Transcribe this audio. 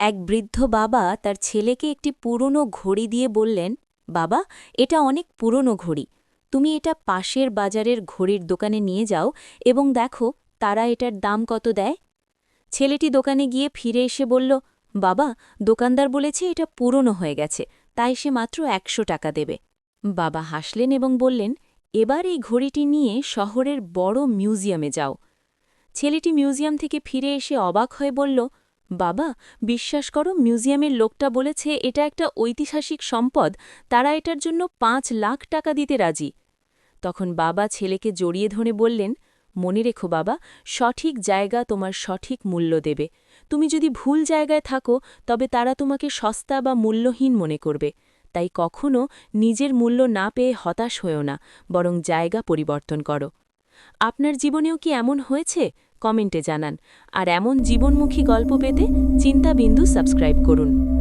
এক বৃদ্ধ বাবা তার ছেলেকে একটি পুরনো ঘড়ি দিয়ে বললেন, বাবা, এটা অনেক পুরনো ঘড়ি। তুমি এটা পাশের বাজারের ঘড়ির দোকানে নিয়ে যাও এবং দেখো, তারা এটার দাম কত দেয়? ছেলেটি দোকানে গিয়ে ফিরে এসে বলল, বাবা, দোকানদার বলেছে এটা পুরনো হয়ে গেছে, তাই সে মাত্র একশো টাকা দেবে। বাবা হাসলেন এবং বললেন, এবার এই ঘড়িটি নিয়ে শহরের বড় মিউজিয়ামে যাও। ছেলেটি মিউজিয়াম থেকে ফিরে এসে অবাক হয়ে বলল বাবা, বিশ্বাস করো, মিউজিয়ামের লোকটা বলেছে এটা একটা ঐতিহাসিক সম্পদ, তারা এটার জন্য পাঁচ লাখ টাকা দিতে রাজি। তখন বাবা ছেলেকে জড়িয়ে ধরে বললেন, মনে রেখো বাবা, সঠিক জায়গা তোমার সঠিক মূল্য দেবে। তুমি যদি ভুল জায়গায় থাকো, তবে তারা তোমাকে সস্তা বা মূল্যহীন মনে করবে। তাই কখনো নিজের মূল্য না পেয়ে হতাশ হয়েও না, বরং জায়গা পরিবর্তন করো। আপনার জীবনেও কি এমন হয়েছে? কমেন্টে জানান। আর এমন জীবনমুখী গল্প পেতে চিন্তাবিন্দু সাবস্ক্রাইব করুন।